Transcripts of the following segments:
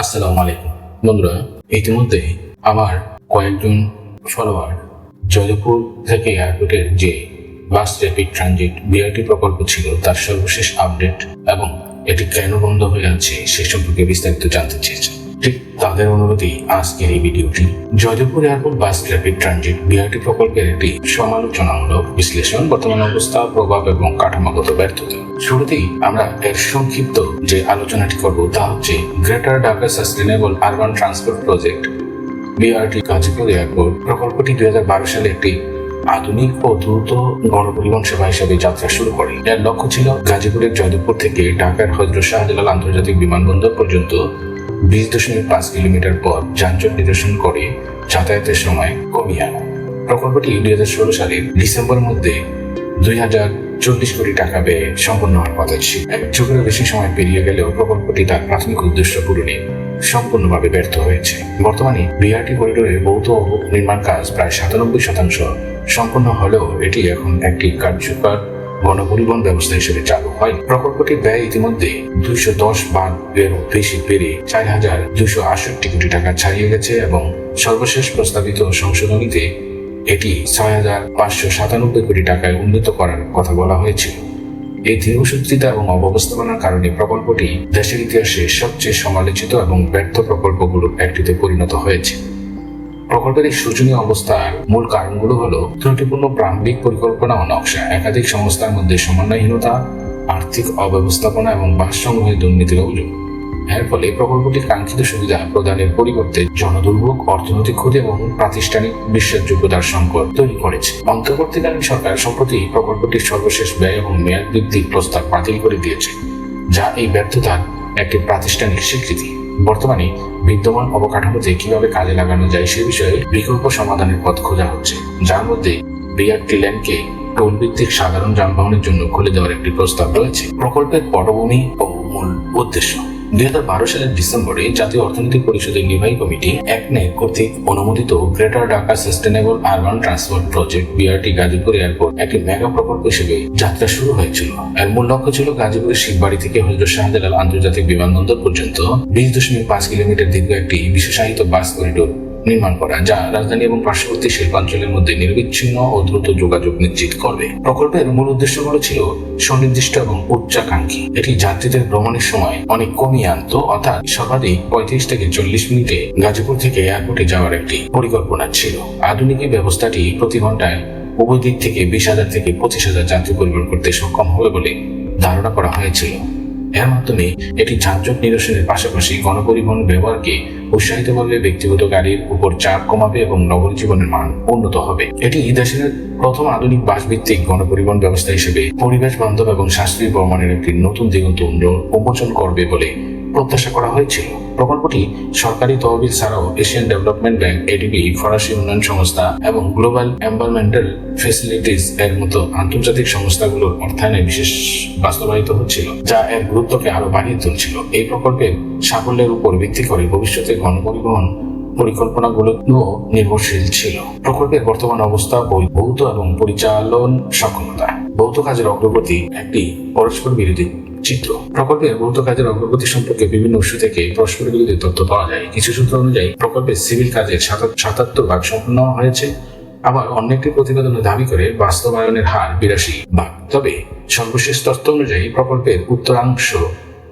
আসসালামু আলাইকুম। বন্ধুরা, ইতিমধ্যে আমার কয়েকজন ফলোয়ার জয়পুর থেকে এয়ারপোর্টের যে বাস র্যাপিড ট্রানজিট বিআরটি প্রকল্প ছিল, তার সর্বশেষ আপডেট এবং এটি কেন বন্ধ হয়ে আছে সে সম্পর্কে বিস্তারিত জানতে চেয়েছেন। ঠিক তাদের অনুরোধে আজকের এই ভিডিওটি। Joydebpur airport bus rapid transit BRT প্রকল্পের একটি সমালোচনামূলক বিশ্লেষণ, বর্তমান অবস্থা, প্রভাব এবং কাঠামোগত ব্যর্থতা। শুরুতেই আমরা এর সংক্ষিপ্ত যে আলোচনাটি করব তা হচ্ছে greater Dhaka sustainable urban transport project BRT Gazipur airport প্রকল্পটি দুই হাজার বারো সালে একটি আধুনিক ও দ্রুত গণপরিবহন সেবা হিসেবে যাত্রা শুরু করে। এর লক্ষ্য ছিল গাজীপুরের জয়দেবপুর থেকে ঢাকার হজরত শাহজালাল আন্তর্জাতিক বিমানবন্দর পর্যন্ত বিশ দশমিক পাঁচ কিলোমিটার পথ যানজট নিরসন করে যাতায়াতের সময় কমিয়ে আনা। প্রকল্পটি দুই হাজার ষোলো সালের ডিসেম্বরের মধ্যে দুই হাজার চল্লিশ কোটি টাকা ব্যয়ে সম্পন্ন হওয়ার কথা ছিল। এক যুগেরও বেশি সময় পেরিয়ে গেলেও প্রকল্পটি তার প্রাথমিক উদ্দেশ্য পূরণে সম্পূর্ণভাবে ব্যর্থ হয়েছে। বর্তমানে বিআরটি করিডোরে বৌদ্ধ নির্মাণ কাজ প্রায় সাতানব্বই শতাংশ সম্পন্ন হলেও এটি এখন একটি কার্যকর গণপরিবহন ব্যবস্থা হিসেবে চালু হয়। প্রকল্পটির ব্যয় ইতিমধ্যে দুইশো দশ এরও বেশি বেড়ে চার হাজার দুশো আটষট্টি কোটি টাকা ছাড়িয়ে গেছে এবং সর্বশেষ প্রস্তাবিত সংশোধনীতে এটি ছয় হাজার পাঁচশো সাতানব্বই কোটি টাকায় উন্নীত করার কথা বলা হয়েছিল এই দীর্ঘসূত্রিতা এবং অব্যবস্থাপনার কারণে প্রকল্পটি দেশের ইতিহাসে সবচেয়ে সমালোচিত এবং ব্যর্থ প্রকল্পগুলোর একটিতে পরিণত হয়েছে। প্রকল্পের এই শোচনীয় অবস্থার মূল কারণগুলো হলো ত্রুটিপূর্ণ প্রারম্ভিক পরিকল্পনা ও নকশা, একাধিক সংস্থার মধ্যে সমন্বয়হীনতা, আর্থিক অব্যবস্থাপনা এবং সংগ্রহে দুর্নীতির অভিযোগ। এর ফলে প্রকল্পটি কাঙ্ক্ষিত সুবিধা প্রদানের পরিবর্তে জনদুর্ভোগ, অর্থনৈতিক ক্ষতি এবং প্রাতিষ্ঠানিক বিশ্বাসযোগ্যতার সংকট তৈরি করেছে। অন্তর্বর্তীকালীন সরকার সম্প্রতি প্রকল্পটির সর্বশেষ ব্যয় এবং মেয়াদ বৃদ্ধির প্রস্তাব বাতিল করে দিয়েছে, যা এই ব্যর্থতার একটি প্রাতিষ্ঠানিক স্বীকৃতি। বর্তমানে বিদ্যমান অবকাঠামোতে কীভাবে কাজে লাগানো যায় সে বিষয়ে বিকল্প সমাধানের পথ খোঁজা হচ্ছে। যার মধ্যে বিআরটি ল্যান্ডকে টোল ভিত্তিক সাধারণ যানবাহনের জন্য খুলে দেওয়ার একটি প্রস্তাব রয়েছে। প্রকল্পের পটভূমি ও মূল উদ্দেশ্য। দুই হাজার বারো সালের ডিসেম্বরে জাতীয় অর্থনৈতিক পরিষদের নির্বাহী কমিটি একনে কর্তৃক অনুমোদিত greater Dhaka sustainable urban transport project BRT Gazipur airport একটি মেগা প্রকল্প হিসেবে যাত্রা শুরু হয়েছিল। এর মূল লক্ষ্য ছিল গাজীপুরের শিববাড়ি থেকে হজরত শাহজালাল আন্তর্জাতিক বিমানবন্দর পর্যন্ত বিশ দশমিক পাঁচ কিলোমিটার দীর্ঘ একটি বিশেষায়িত বাস করিডোর নির্মাণ করা, যা রাজধানী এবং পার্শ্ববর্তী শিল্পাঞ্চলের মধ্যে নির্বিচ্ছিন্ন ও দ্রুত যোগাযোগ নিশ্চিত করবে। প্রকল্পের মূল উদ্দেশ্য উদ্দেশ্যগুলো ছিল সুনির্দিষ্ট এবং উচ্চাকাঙ্ক্ষী। এটি যাত্রীদের ভ্রমণের সময় অনেক কমিয়ে আনতো, অর্থাৎ সর্বাধিক পঁয়ত্রিশ থেকে চল্লিশ মিনিটে গাজীপুর থেকে এয়ারপোর্টে যাওয়ার একটি পরিকল্পনা ছিল। আধুনিক এই ব্যবস্থাটি প্রতি ঘন্টায় উভয় দিক থেকে বিশ হাজার থেকে পঁচিশ হাজার যাত্রী পরিবহন করতে সক্ষম হবে বলে ধারণা করা হয়েছিল। এর মাধ্যমে এটি যানজট নিরসনের পাশাপাশি গণপরিবহন ব্যবহারকে উৎসাহিত করবে ব্যক্তিগত গাড়ির উপর চাপ কমাবে এবং নগর জীবনের মান উন্নত হবে। এটি দেশের প্রথম আধুনিক বাস ভিত্তিক গণপরিবহন ব্যবস্থা হিসেবে পরিবেশ বান্ধব এবং সাশ্রয়ী ভ্রমণের একটি নতুন দিগন্ত উন্নয়ন উন্মোচন করবে বলে প্রত্যাশা করা হয়েছিল। প্রকল্পটি সরকারি তহবিল ছাড়াও এশিয়ান ডেভেলপমেন্ট ব্যাংক, এডিবি, ফরাসি উন্নয়ন সংস্থা এবং গ্লোবাল এনভায়রনমেন্টাল ফেসিলিটিস এর মতো আন্তর্জাতিক সংস্থাগুলোর অর্থায়নে বিশেষ বাস্তবায়িত হচ্ছিল, যা এর গুরুত্বকে আরও বাড়িয়ে তুলছিল। এই প্রকল্পের সাফল্যের উপর ভিত্তি করে ভবিষ্যতে গণপরিবহন পরিকল্পনাগুলো নির্ভরশীল ছিল। প্রকল্পের বর্তমান অবস্থা ভৌত এবং পরিচালন সক্ষমতা। ভৌত কাজের অগ্রগতি একটি পরস্পর বিরোধী চিত্র। প্রকল্পের ভৌত কাজের অগ্রগতি সম্পর্কে বিভিন্ন উৎস থেকে পরস্পর বিরোধী তথ্য পাওয়া যায়। কিছু সূত্র অনুযায়ী প্রকল্পের সিভিল কাজের সাতাত্তর ভাগ সম্পন্ন হয়েছে। আবার অন্য একটি প্রতিবেদনে দাবি করে বাস্তবায়নের হার বিরাশি ভাগ। তবে সর্বশেষ তথ্য অনুযায়ী, প্রকল্পের উত্তরাংশ,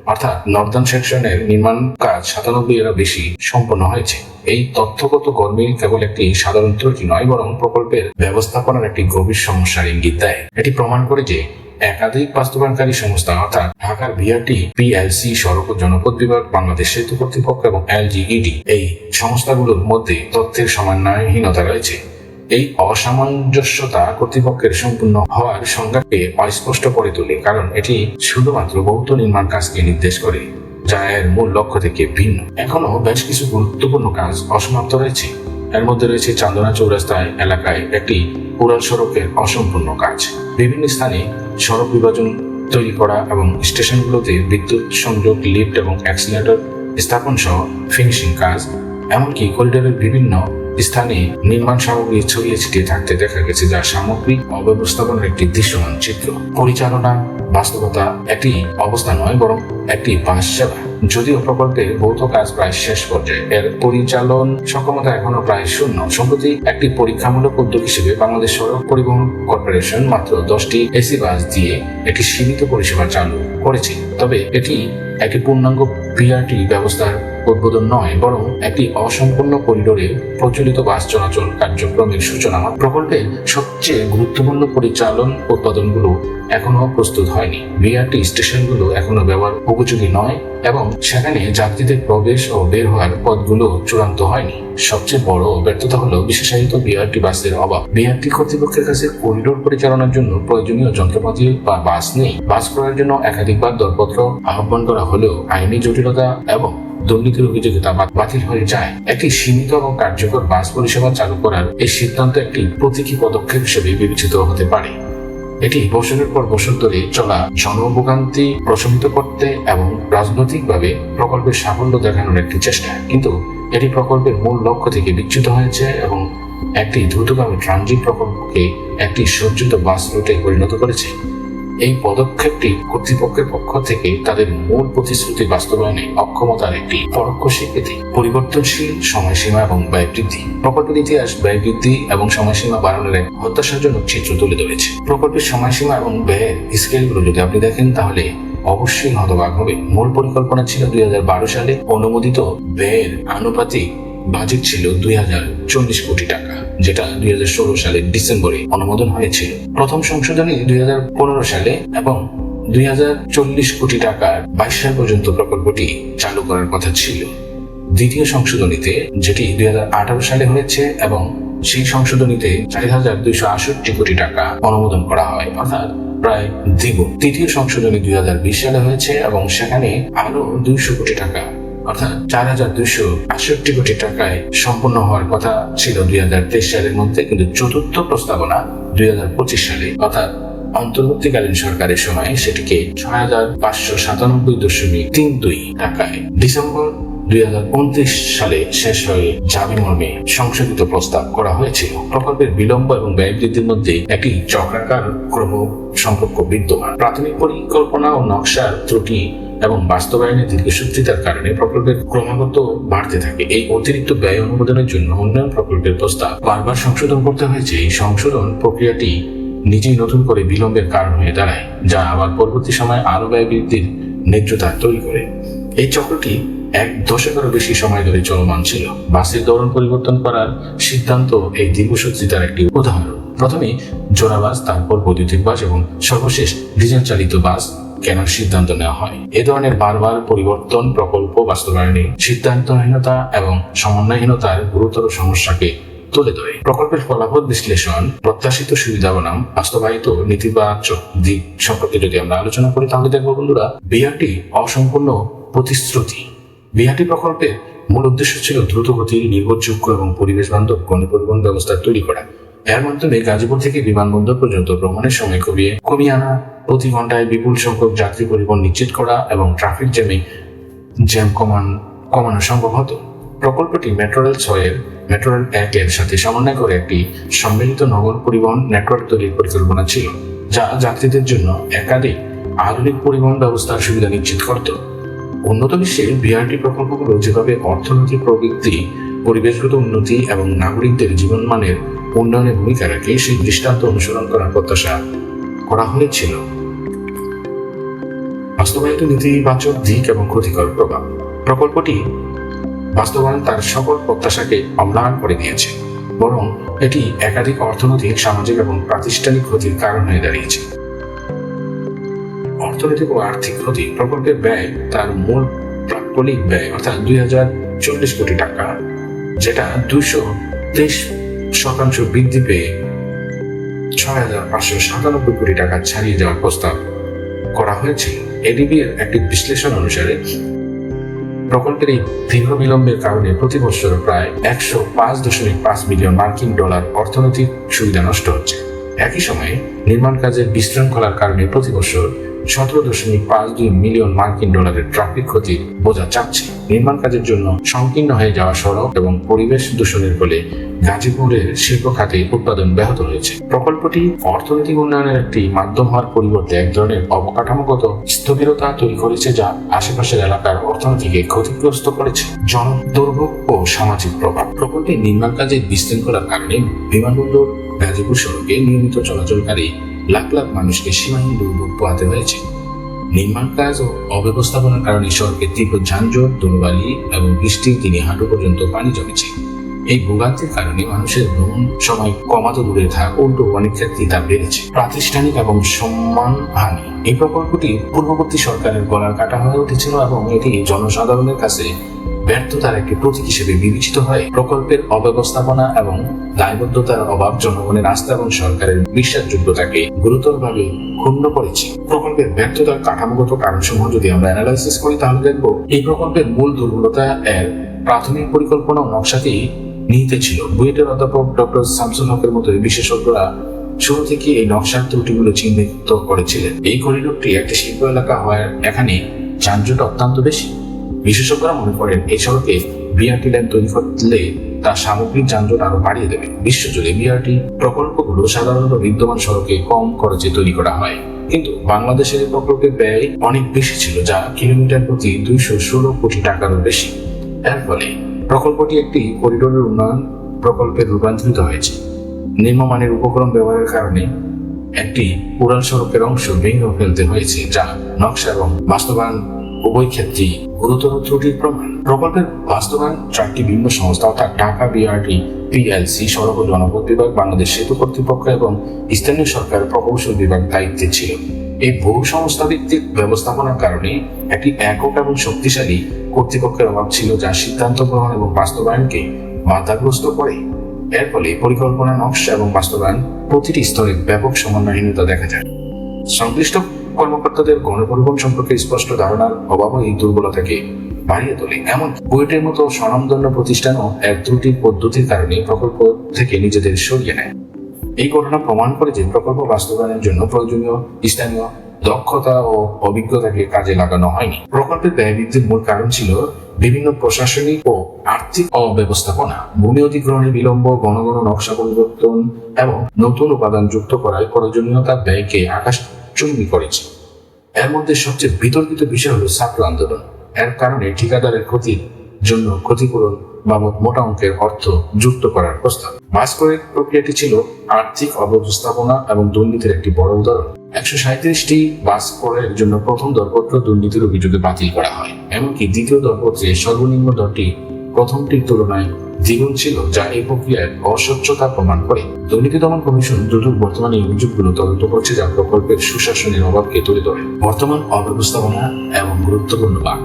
অর্থাৎ নর্দার্ন সেকশনের নির্মাণ কাজ সাতানব্বই এর বেশি সম্পন্ন হয়েছে। এই তথ্যগত কর্মীর কেবল একটি সাধারণ ত্রুটি নয়, বরং প্রকল্পের ব্যবস্থাপনার একটি গভীর সমস্যার ইঙ্গিত দেয়। এটি প্রমাণ করে যে একাধিক বাস্তবায়নকারী সংস্থা, অর্থাৎ ঢাকার বিআরটি পিএলসি সড়ক ও জনপদ বিভাগ, বাংলাদেশ সেতু কর্তৃপক্ষ এবং এলজিইডি এই সংস্থাগুলোর মধ্যে তথ্যের সমন্বয়হীনতা রয়েছে। এই অসামঞ্জস্যতা কর্তৃপক্ষের সম্পূর্ণ হওয়ার সংজ্ঞাকে অস্পষ্ট করে তোলে, কারণ এটি শুধুমাত্র ভৌত নির্মাণ কাজকে নির্দেশ করে, যা এর মূল লক্ষ্য থেকে ভিন্ন। এখনও বেশ কিছু গুরুত্বপূর্ণ কাজ অসমাপ্ত রয়েছে। এর মধ্যে রয়েছে চান্দনা চৌরাস্তায় এলাকায় একটি উড়াল সড়কের অসম্পূর্ণ কাজ। বিভিন্ন স্থানে সড়ক বিভাজন তৈরি করা এবং স্টেশনগুলোতে বিদ্যুৎ সংযোগ, লিফট এবং অ্যাক্সিলেটর স্থাপন সহ ফিনিশিং কাজ, এমনকি করিডোরের বিভিন্ন স্থানে নির্মাণ সামগ্রী ছড়িয়ে ছিটিয়ে থাকতে দেখা গেছে, যা সামগ্রিক অব্যবস্থাপনার একটি দৃশ্যমান চিত্র। পরিচালনা, বাস্তবতা একটি অবস্থা নয়, বরং একটি বাস সেবা। যদিও প্রকল্পে ভৌত কাজ প্রায় শেষ পর্যায়ে, এর পরিচালন সক্ষমতা এখনও প্রায় শূন্য। সম্প্রতি একটি পরীক্ষামূলক উদ্যোগ হিসেবে বাংলাদেশ সড়ক পরিবহন কর্পোরেশন মাত্র দশটি এসি বাস দিয়ে একটি সীমিত পরিষেবা চালু করেছে। তবে এটি একটি পূর্ণাঙ্গ পিআরটি ব্যবস্থার উদ্বোধন নয়, বরং একটি অসম্পূর্ণ করিডোরে প্রচলিত বাস চলাচল কার্যক্রমের সূচনা। প্রকল্পের সবচেয়ে গুরুত্বপূর্ণ পরিচালন উৎপাদনগুলো এখনও প্রস্তুত হয়নি। বিআরটি স্টেশনগুলো এখনও ব্যবহার উপযোগী নয় এবং সেখানে যাত্রীদের প্রবেশ ও বের হওয়ার পথগুলো চূড়ান্ত হয়নি। সবচেয়ে বড় ব্যর্থতা হলো বিশেষায়িত বিআরটি বাসের অভাব। বিআরটি কর্তৃপক্ষের কাছে করিডোর পরিচালনার জন্য প্রয়োজনীয় যন্ত্রপাতি বা বাস নেই। বাস করার জন্য একাধিকবার দরপত্র আহ্বান করা হলেও আইনি জটিলতা এবং দুর্নীতির অভিযোগে তা বাতিল হয়ে যায়। একটি সীমিত এবং কার্যকর বাস পরিষেবা চালু করার এই সিদ্ধান্ত একটি প্রতীকী পদক্ষেপ হিসেবে বিবেচিত হতে পারে। এটি বছরের পর বছর ধরে চলা জনভোগান্তি প্রশমিত করতে এবং রাজনৈতিকভাবে প্রকল্পের সাফল্য দেখানোর একটি চেষ্টা। কিন্তু এটি প্রকল্পের মূল লক্ষ্য থেকে বিচ্যুত হয়েছে এবং একটি দ্রুতগামী ট্রানজিট প্রকল্পকে একটি সজ্জিত বাস রুটে পরিণত করেছে। এই পদক্ষেপটি কর্তৃপক্ষের পক্ষ থেকে তাদের মূল প্রতিশ্রুতি বাস্তবায়নে অক্ষমতার একটি পরোক্ষ স্বীকৃতি। পরিবর্তনশীল সময়সীমা এবং ব্যয় বৃদ্ধি। প্রকল্পের ইতিহাস ব্যয় বৃদ্ধি এবং সময়সীমা বাড়ানোর এক হতাশাজনক চিত্র তুলে ধরেছে। প্রকল্পের সময়সীমা এবং ব্যয়ের স্কেলগুলো যদি আপনি দেখেন, তাহলে অবশ্যই হতবাক হবে। মূল পরিকল্পনা ছিল দুই হাজার বারো সালে অনুমোদিত ব্যয়ের আনুপাতিক বাজেট ছিল দুই হাজার চল্লিশ কোটি টাকা, যেটা দুই হাজার ষোলো সালের ডিসেম্বরে অনুমোদন হয়েছিল। প্রথম সংশোধনী দুই হাজার পনেরো সালে এবং দুই হাজার চল্লিশ কোটি টাকার বাইশ সাল পর্যন্ত প্রকল্পটি চালু করার কথা ছিল। দ্বিতীয় সংশোধনীতে, যেটি দুই হাজার আঠারো সালে হয়েছে এবং সেই সংশোধনীতে চার হাজার দুইশো আষট্টি কোটি টাকা অনুমোদন করা হয়, অর্থাৎ প্রায় দ্বিগুণ। তৃতীয় সংশোধনী দুই হাজার বিশ সালে হয়েছে এবং সেখানে আরও দুইশো কোটি টাকা অর্থাৎ চার হাজার দুইশো আটষট্টি কোটি টাকায় সম্পূর্ণ হওয়ার কথা ছিল দুই হাজার তেইশ সালের মধ্যে, কিন্তু চতুর্থ প্রস্তাবনা দুই হাজার পঁচিশ সালে, অর্থাৎ অন্তর্বর্তীকালীন সরকারের সময় সেটিকে ছয় হাজার পাঁচশো সাতানব্বই দশমিক তিন দুই টাকায় ডিসেম্বর দুই হাজার উনত্রিশ সালে শেষ হয়ে যাবে মর্মে সংশোধিত প্রস্তাব করা হয়েছিল। প্রকল্পের বিলম্ব এবং ব্যয় বৃদ্ধির মধ্যে একটি চক্রাকার ক্রম সম্পর্ক বিদ্যমান। প্রাথমিক পরিকল্পনা ও নকশার ত্রুটি এবং বাস্তবায়নের দীর্ঘসূত্রিতার কারণে প্রকল্পের ক্রমাগত বাড়তে থাকে। এই অতিরিক্ত ব্যয় অনুমোদনের জন্য উন্নয়ন প্রকল্পের প্রস্তাব বারবার সংশোধন করতে হয়েছে। এই সংশোধন প্রক্রিয়াটি নিজেই নতুন করে বিলম্বের কারণ হয়ে দাঁড়ায়, যা আবার পরবর্তী সময় আরও ব্যয় বৃদ্ধির ন্যায্যতা তৈরি করে। এই চক্রটি এক দশকেরও বেশি সময় ধরে চলমান ছিল। বাসের ধরন পরিবর্তন করার সিদ্ধান্ত এই দীর্ঘসূত্রিতার একটি উদাহরণ। প্রথমে জোড়া বাস, তারপর বৈদ্যুতিক বাস এবং সর্বশেষ ডিজেল চালিত বাস কেনার সিদ্ধান্ত নেওয়া হয়? এ ধরনের বারবার পরিবর্তন, প্রকল্প, বাস্তবায়নে সিদ্ধান্তহীনতা এবং সমন্বয়হীনতার গুরুতর সমস্যাকে তুলে ধরে। প্রকল্পের ফলাফল বিশ্লেষণ, প্রত্যাশিত সুবিধা বনাম, বাস্তবায়িত নেতিবাচক দিক সম্পর্কে যদি আমরা আলোচনা করি, তাহলে দেখব বন্ধুরা, বিআরটি অসম্পূর্ণ প্রতিশ্রুতি। বিআরটি প্রকল্পের মূল উদ্দেশ্য ছিল দ্রুতগতির, নির্ভরযোগ্য এবং পরিবেশ বান্ধব গণপরিবহন ব্যবস্থা তৈরি করা। এর মাধ্যমে গাজীপুর থেকে বিমানবন্দর পর্যন্ত ভ্রমণের সময় কমিয়ে কমিয়ে আনা, প্রতি ঘন্টায় বিপুল সংখ্যক যাত্রী পরিবহন নিশ্চিত করা এবং ট্রাফিক জ্যামে জ্যাম কমান, কমানো সম্ভব হতো। প্রকল্পটি মেট্রো রেল ছয়ের মেট্রো রেল একের সাথে সমন্বয় করে একটি সম্মিলিত নগর পরিবহন নেটওয়ার্ক তৈরির পরিকল্পনা ছিল, যা যাত্রীদের জন্য একাধিক আধুনিক পরিবহন ব্যবস্থার সুবিধা নিশ্চিত করত। উন্নত বিশ্বের বিআরটি প্রকল্পগুলো যেভাবে অর্থনৈতিক প্রবৃত্তি, পরিবেশগত উন্নতি এবং নাগরিকদের জীবনমানের উন্নয়নে ভূমিকা রাখে সেই দৃষ্টান্ত অনুসরণ করার প্রত্যাশা করা হয়েছিল। বাস্তবায়িত নেতিবাচক দিক এবং ক্ষতিকর প্রভাব। প্রকল্পটি বাস্তবায়ন তার সকল প্রত্যাশাকে অম্লান করে দিয়েছে, বরং এটি একাধিক অর্থনৈতিক, সামাজিক এবং প্রাতিষ্ঠানিক ক্ষতির কারণ হয়ে দাঁড়িয়েছে। অর্থনৈতিক ও আর্থিক ক্ষতি প্রকল্পের ব্যয় তার মূল প্রাক্কলিক ব্যয়, অর্থাৎ দুই হাজার চল্লিশ কোটি টাকা, যেটা দুইশো তেইশ শতাংশ বৃদ্ধি পেয়ে ছয় হাজার পাঁচশো সাতানব্বই কোটি টাকা ছাড়িয়ে যাওয়ার প্রস্তাব করা হয়েছিল এডিবি এর একটি বিশ্লেষণ অনুসারে প্রকল্পের এই দীর্ঘ বিলম্বের কারণে প্রতি বছর প্রায় একশো পাঁচ দশমিক পাঁচ মিলিয়ন মার্কিন ডলার অর্থনৈতিক সুবিধা নষ্ট হচ্ছে। একই সময়ে নির্মাণ কাজের বিশৃঙ্খলার কারণে প্রতি বছর সতেরো দশমিক পাঁচ দুই মিলিয়ন মার্কিন ডলারের ট্রাফিক ক্ষতির বোঝা চাচ্ছে নির্মাণ কাজের জন্য সংকীর্ণ হয়ে যাওয়া সড়ক এবং পরিবেশ দূষণের ফলে গাজীপুরের শিল্প খাতে উৎপাদন ব্যাহত হয়েছে। প্রকল্পটি অর্থনৈতিক উন্নয়নের একটি মাধ্যম হওয়ার পরিবর্তে এক ধরনের অবকাঠামোগত স্থবিরতা তৈরি করেছে যা আশেপাশের এলাকার অর্থনীতিকে ক্ষতিগ্রস্ত করেছে। জন দুর্ভোগ ও সামাজিক প্রভাব। প্রকল্পের নির্মাণ কাজে বিশৃঙ্খলার কারণে বিমানবন্দর গাজীপুর সড়কে নিয়মিত চলাচলকারী লাখ লাখ মানুষকে সীমাহীন দুর্ভোগ পোহাতে হয়েছে। নির্মাণ কাজ ও অব্যবস্থাপনার কারণে সড়কে তীব্র যানজট ধুলোবালি এবং বৃষ্টির দিনে হাঁটু পর্যন্ত পানি জমেছে। এই ভোগান্তির কারণে মানুষের ভ্রমণ সময় কমাতে দূরে থাক উল্টো অনেক ক্ষেত্রে তা বেড়েছে। প্রাতিষ্ঠানিক এবং সম্মান হানি। এই প্রকল্পটি পূর্ববর্তী সরকারের গলার কাটা হয়ে উঠেছিল এবং এটি জনসাধারণের কাছে ব্যর্থতার একটি প্রতীক হিসেবে বিবেচিত হয়। প্রকল্পের অব্যবস্থাপনা এবং দায়বদ্ধতার অভাব জনগণের আস্থা এবং সরকারের বিশ্বাসযোগ্যতাকে গুরুতরভাবে ক্ষুণ্ণ করেছে। প্রকল্পের ব্যর্থতার কাঠামোগত কারণসমূহ যদি আমরা অ্যানালাইসিস করি, তাহলে দেখব এই প্রকল্পের মূল দুর্বলতা এর প্রাথমিক পরিকল্পনা ও নকশাতেই নিহিত ছিল। বুয়েটের অধ্যাপক ডক্টর শামসুল হকের মতো বিশেষজ্ঞরা শুরু থেকে এই নকশার ত্রুটিগুলো চিহ্নিত করেছিলেন। এই করিডোরটি একটি শিল্প এলাকা হওয়ার এখানে যানজট অত্যন্ত বেশি। বিশেষজ্ঞরা মনে করেন এই সড়কে বিআরটি লাইন তৈরি করলে তা সামগ্রিক যানজট আরও বাড়িয়ে দেবে। বিশ্বজুড়ে বিআরটি প্রকল্পগুলো সাধারণত বিদ্যমান সড়কে কম খরচে তৈরি করা হয়। কিন্তু বাংলাদেশের এই প্রকল্পের ব্যয় অনেক বেশি ছিল, যা কিলোমিটার প্রতি দুইশো ষোলো কোটি টাকারও বেশি। এর ফলে প্রকল্পটি একটি করিডোরের উন্নয়ন প্রকল্পে রূপান্তরিত হয়েছে। নিম্নমানের উপকরণ ব্যবহারের কারণে একটি উড়ান সড়কের অংশ ভেঙে ফেলতে হয়েছে, যা নকশা এবং বাস্তবায়ন উভয় ক্ষেত্রেই গুরুতর ত্রুটির প্রমাণ। প্রকল্পের বাস্তবায়ন চারটি ভিন্ন সংস্থা, অর্থাৎ ঢাকা, বিআরটি, পিএলসি, সড়ক ও জনপথ বিভাগ, বাংলাদেশ সেতু কর্তৃপক্ষ এবং স্থানীয় সরকার প্রকৌশল বিভাগ দায়িত্বে ছিল। এই বহু সংস্থা ভিত্তিক ব্যবস্থাপনার কারণে একটি একক এবং শক্তিশালী কর্তৃপক্ষের অভাব ছিল যা সিদ্ধান্ত গ্রহণ এবং বাস্তবায়নকে বাধাগ্রস্ত করে। এর ফলে পরিকল্পনা নকশা এবং বাস্তবায়ন প্রতিটি স্তরে ব্যাপক সমন্বয়হীনতা দেখা যায়। সংশ্লিষ্ট কর্মকর্তাদের গণপরিবহন সম্পর্কে স্পষ্ট ধারণার অভাবও এই দুর্বলতাকে বাড়িয়ে তোলে। এমন বুয়েটের মতো স্বনামধন্য প্রতিষ্ঠানও এক ত্রুটির পদ্ধতির কারণে প্রকল্প থেকে নিজেদের সরিয়ে নেয়। এই ঘটনা প্রমাণ করে যে প্রকল্প বাস্তবায়নের জন্য প্রয়োজনীয়, স্থানীয় দক্ষতা ও অভিজ্ঞতাকে কাজে লাগানো হয়নি। প্রকল্পের ব্যয় বৃদ্ধির মূল কারণ ছিল বিভিন্ন প্রশাসনিক ও আর্থিক অব্যবস্থাপনা। ভূমি অধিগ্রহণে বিলম্ব ঘন নকশা পরিবর্তন এবং নতুন উপাদান যুক্ত করায় প্রয়োজনীয়তা ব্যয়কে আকাশচুম্বী করেছে। এর মধ্যে সবচেয়ে বিতর্কিত বিষয় হলো ছাত্র আন্দোলন। এর কারণে ঠিকাদারের ক্ষতির জন্য ক্ষতিপূরণ বাবদ মোটা অঙ্কের অর্থ যুক্ত করার প্রস্তাব। বাস করে প্রক্রিয়াটি ছিল আর্থিক অব্যবস্থাপনা এবং দুর্নীতির একটি বড় উদাহরণ। একশো সাঁত্রিশটি বাস করের জন্য প্রথম দরপত্র দুর্নীতির অভিযোগে বাতিল করা হয়। এমনকি দ্বিতীয় দরপত্রে সর্বনিম্ন দরটি প্রথমটির তুলনায় দ্বিগুণ ছিল, যা এই প্রক্রিয়ায় অস্বচ্ছতা প্রমাণ করে। দুর্নীতি দমন কমিশন দ্রুত বর্তমানে এই অভিযোগগুলো তদন্ত করছে, যা প্রকল্পের সুশাসনের অভাবকে তুলে ধরে। বর্তমান অব্যবস্থাপনা এবং গুরুত্বপূর্ণ বাক।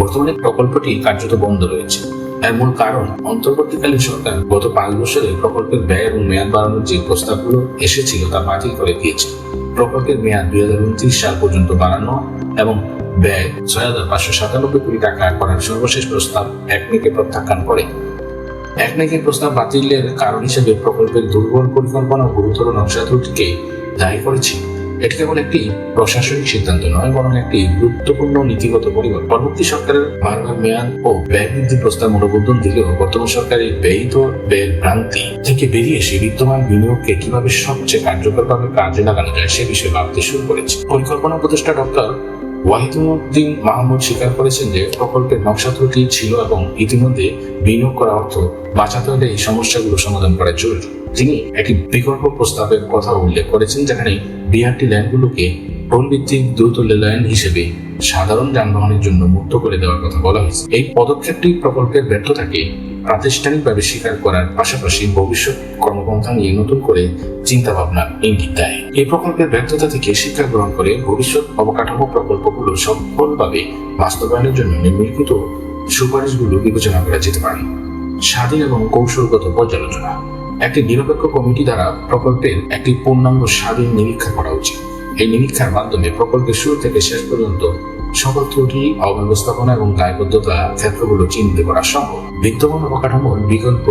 বর্তমানে প্রকল্পটি কার্যত বন্ধ রয়েছে। এর মূল কারণ, অন্তর্বর্তীকালীন সরকার গত পাঁচ বছরে প্রকল্পের ব্যয় এবং মেয়াদ বাড়ানোর যে প্রস্তাবগুলো এসেছিল তা বাতিল করে দিয়েছে। প্রকল্পের মেয়াদ দুই হাজার উনত্রিশ সাল পর্যন্ত বাড়ানো এবং ব্যয় ছয় হাজার পাঁচশো সাতানব্বই কোটি টাকা করার সর্বশেষ প্রস্তাব একনেকে প্রত্যাখ্যান করে। একনেকের প্রস্তাব বাতিলের কারণ হিসেবে প্রকল্পের দুর্বল পরিকল্পনা গুরুতর নকশা ত্রুটিকে দায়ী করেছে। এটি কেবল একটি প্রশাসনিক সিদ্ধান্ত নয়, বরং একটি গুরুত্বপূর্ণ নীতিগত পরিবর্তন। পরবর্তী সরকারের বারবার মেয়াদ ও ব্যয় বৃদ্ধির প্রস্তাব অনুমোদন দিলেও বর্তমান সরকারের ব্যয়িত ব্যয়ের ভ্রান্তি থেকে বেরিয়ে এসে বিদ্যমান বিনিয়োগকে কীভাবে সবচেয়ে কার্যকরভাবে কাজে লাগানো যায় সে বিষয়ে ভাবতে শুরু করেছে। পরিকল্পনা উপদেষ্টা ডক্টর ওয়াহিদুদ্দিন মাহমুদ স্বীকার করেছেন যে প্রকল্পের নকশা ত্রুটি ছিল এবং ইতিমধ্যে বিনিয়োগ করা অর্থ বাঁচাতে হলে এই সমস্যাগুলো সমাধান করা জরুরি। তিনি একটি বিকল্প প্রস্তাবের কথা উল্লেখ করেছেন যেখানে বিআরটি লাইনগুলোকে টোল দ্রুত লাইন হিসেবে সাধারণ যানবাহনের জন্য মুক্ত করে দেওয়ার কথা বলা হয়েছে। এই পদক্ষেপটি প্রকল্পের ব্যর্থতাকে প্রাতিষ্ঠানিকভাবে স্বীকার করার পাশাপাশি ভবিষ্যৎ কর্মপন্থা নিয়ে নতুন করে চিন্তা ভাবনার ইঙ্গিত দেয়। এই প্রকল্পের ব্যর্থতা থেকে শিক্ষা গ্রহণ করে ভবিষ্যৎ অবকাঠামো প্রকল্পগুলো সফলভাবে বাস্তবায়নের জন্য নিম্নলিখিত সুপারিশগুলো বিবেচনা করা যেতে পারে। স্বাধীন এবং কৌশলগত পর্যালোচনা। একটি নিরপেক্ষ কমিটি দ্বারা প্রকল্পের একটি পূর্ণাঙ্গ স্বাধীন নিরীক্ষা করা উচিত। এই নিরীক্ষার মাধ্যমে প্রকল্পের শুরু থেকে শেষ পর্যন্ত সকল ত্রুটি, অব্যবস্থাপনা এবং দায়বদ্ধতা ক্ষেত্রগুলো চিহ্নিত করা সম্ভব। বিদ্যমান অবকাঠামোর বিকল্প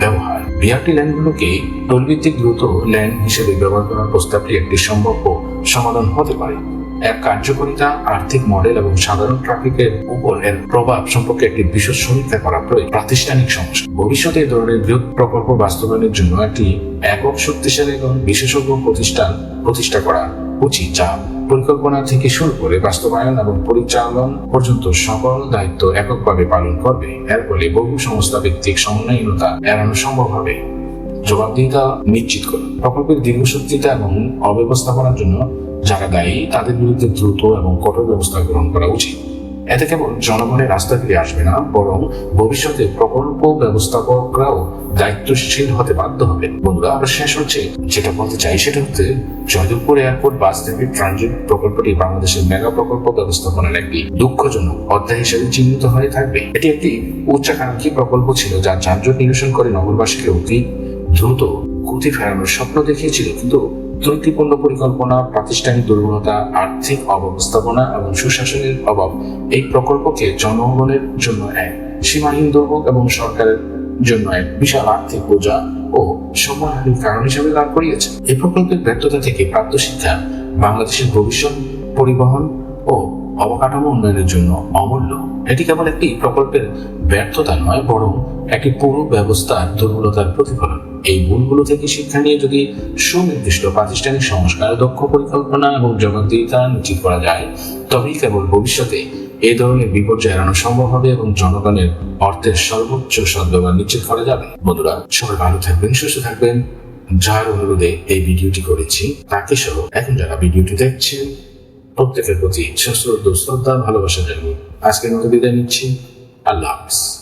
ব্যবহার। বিআরটি ল্যান্ডগুলোকে টোলভিত্তিক দ্রুত ল্যান্ড হিসেবে ব্যবহার করার প্রস্তাবটি একটি সম্ভাব্য সমাধান হতে পারে। এক কার্যকারিতা, আর্থিক মডেল এবং সাধারণ ট্রাফিকের উপর এর প্রভাব সম্পর্কে একটি বিশদ সমীক্ষা করা প্রয়োজন প্রাতিষ্ঠানিক সমস্যা। ভবিষ্যতে ধরনের বৃহৎ প্রকল্প বাস্তবায়নের জন্য একটি একক শক্তিশালী এবং বিশেষজ্ঞ প্রতিষ্ঠান প্রতিষ্ঠা করা উচিত যা পরিকল্পনা থেকে শুরু করে বাস্তবায়ন এবং পরিচালন পর্যন্ত সকল দায়িত্ব এককভাবে পালন করবে। এর ফলে বহু সংস্থা ভিত্তিক সমন্বয়হীনতা এড়ানো সম্ভব হবে। জবাবদিহিতা নিশ্চিত করে প্রকল্পের দীর্ঘসূত্রিতা এবং অব্যবস্থাপনার জন্য যারা দায়ী, তাদের বিরুদ্ধে দ্রুত এবং কঠোর ব্যবস্থা গ্রহণ করা উচিত। এতে কেবল জনগণের রাস্তা ফিরে আসবে না, বরং ভবিষ্যতে প্রকল্প ব্যবস্থাপকরাও দায়িত্বশীল হতে বাধ্য হবে বন্ধুরা, আমরা শেষ হচ্ছে। যেটা বলতে চাই সেটা হচ্ছে, জয়দেবপুর এয়ারপোর্ট বাস থেকে ট্রানজিট প্রকল্পটি বাংলাদেশের মেগা প্রকল্প ব্যবস্থাপনার একটি দুঃখজনক অধ্যায় হিসেবে চিহ্নিত হয়ে থাকবে। এটি একটি উচ্চাকাঙ্ক্ষী প্রকল্প ছিল, যা যানজট নিরসন করে নগরবাসীকে অতি দ্রুত গতি ফেরানোর স্বপ্ন দেখিয়েছিল, কিন্তু ত্রুটিপূর্ণ পরিকল্পনা, প্রাতিষ্ঠানিক দুর্বলতা, আর্থিক অব্যবস্থাপনা এবং সুশাসনের অভাব এই প্রকল্পকে জনগণের জন্য এক সীমাহীন দুর্ভোগ এবং সরকারের জন্য এক বিশাল আর্থিক বোঝা ও সম্মানহানির কারণ হিসেবে দাঁড় করিয়েছে। এই প্রকল্পের ব্যর্থতা থেকে প্রাপ্ত শিক্ষা বাংলাদেশের ভবিষ্যৎ পরিবহন ও অবকাঠামো উন্নয়নের জন্য অমূল্য। এটি কেবল একটি প্রকল্পের ব্যর্থতা নয়, বরং একটি পুরো ব্যবস্থার দুর্বলতার প্রতিফলন। এই ভুলগুলো থেকে শিক্ষা নিয়ে যদি সুনির্দিষ্ট প্রাতিষ্ঠানিক সংস্কার, দক্ষ পরিকল্পনা এবং জবাবদিহিতা নিশ্চিত করা যায়, তবেই কেবল ভবিষ্যতে এই ধরনের বিপর্যয় এড়ানো সম্ভব হবে এবং জনগণের অর্থের সর্বোচ্চ সদ্ব্যবহার নিশ্চিত করা যাবে। বন্ধুরা, সবাই ভালো থাকবেন, সুস্থ থাকবেন। যার অনুরোধে এই ভিডিওটি করেছি, তাকে সহ এখন যারা ভিডিওটি দেখছেন, প্রত্যেকের প্রতি সশ্রদ্ধ শ্রদ্ধা, ভালোবাসা জানিয়ে আজকের মতো বিদায় নিচ্ছি। আল্লাহ হাফিজ।